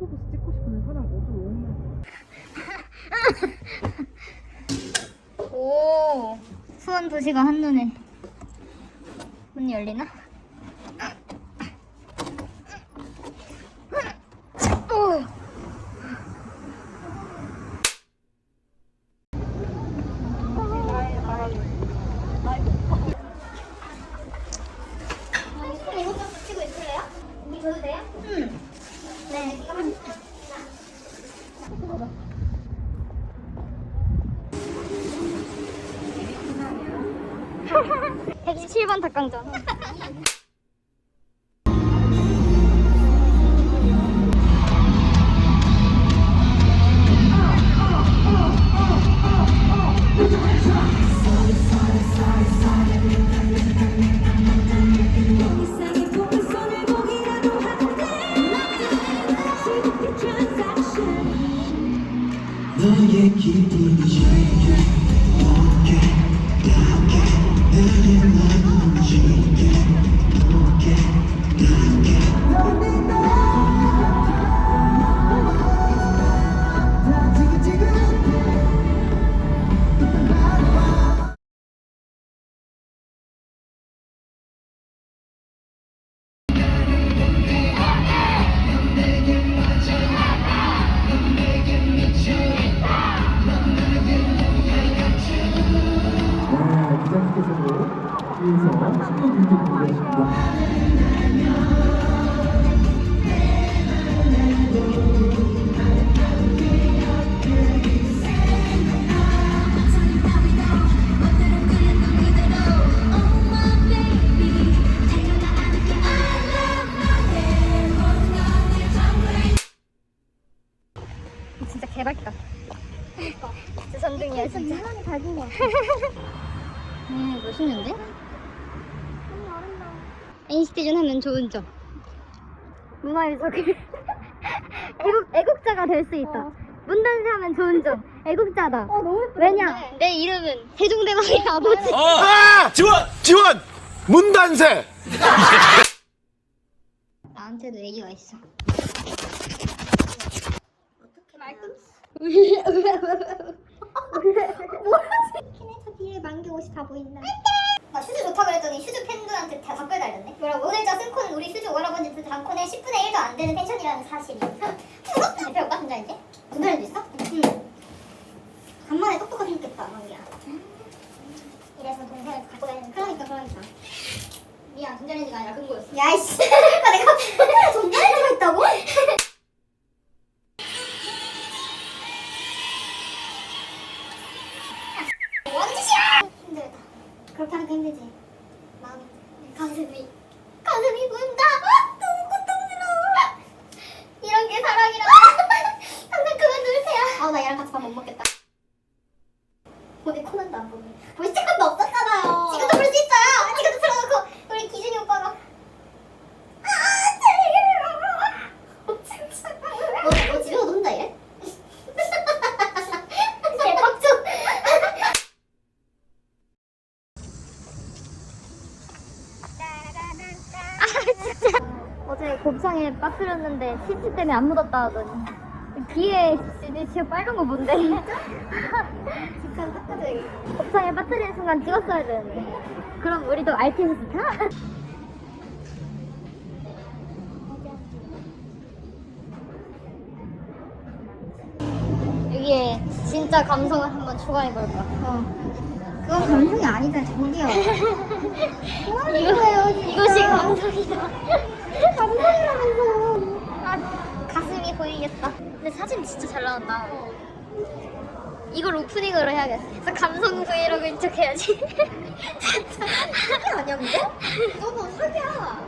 포토부스 찍고 싶은 사람 모두 오면 오 수원 도시가 한눈에 문이 열리나? 저도 돼요? 응. 127번 닭강정. 너의 기분이 제게 높게 다 Thank you. 신경 들고 계십니다. 진짜 개밝다. 진짜 진짜. 사람이 밝은 거음 멋있는데? 인스티전 하면 좋은 점. 문화유적을 애국 애국자가 될 수 있다. 문단세 하면 좋은 점. 애국자다. 왜냐? 내 이름은 세종대왕의 아버지. 아! 지원! 지원! 문단세! 나한테도 얘기가 있어. 뭐지? 키네터 뒤에 만개 옷이 다 보인다. 나 슈즈 좋다 그랬더니 슈즈 팬들한테 다 댓글 달렸네. 뭐라고? 오늘 저 쓴콘 우리 슈즈 오라버니 단콘의 10분의 1도 안 되는 펜션이라는 사실이. 부럽다. 대표 오빠 혼자 이제? 군대에도 있어? 응. 간만에 똑똑하게 생겼다, 만기야. 이래서 동생을 갖고 다니는 그러니까 그러니까. 미안, 전자레인지가 아니라 근거였어. 야이씨. 아, 내가 힘들지. 마음이, 가슴이, 가슴이 문다! 너무 고통스러워! 이런 게 사랑이라! 당장 그만두세요! 아, 나 얘랑 같이 밥 못 먹겠다. 오늘 코난도 안 보네. 우리 시간도 없었잖아요. 지금도 볼 수 있어요. 지금도 틀어놓고 우리 기준이 오빠가 아, 어, 진짜. 너, 너 집에서 혼자 이래? 대박쳐. 어제 곱창에 빠뜨렸는데 치즈 때문에 안 묻었다 하더니 귀에 이제 지금 빨간 거 뭔데? 직관 닦아줘야겠다 곱창에 빠뜨리는 순간 찍었어야 되는데 그럼 우리도 RT에서 스타? 여기에 진짜 감성을 한번 추가해볼까? 어. 그건 감성이 아니다, 저기요. 이거, 이것이 감성이다. 감성이라면서. 아, 보이겠다. 근데 사진 진짜 잘 나온다. 이걸 오프닝으로 해야겠어. 감성 브이로그인 척 해야지. 사기 아니야, 근데? 너무 사기야.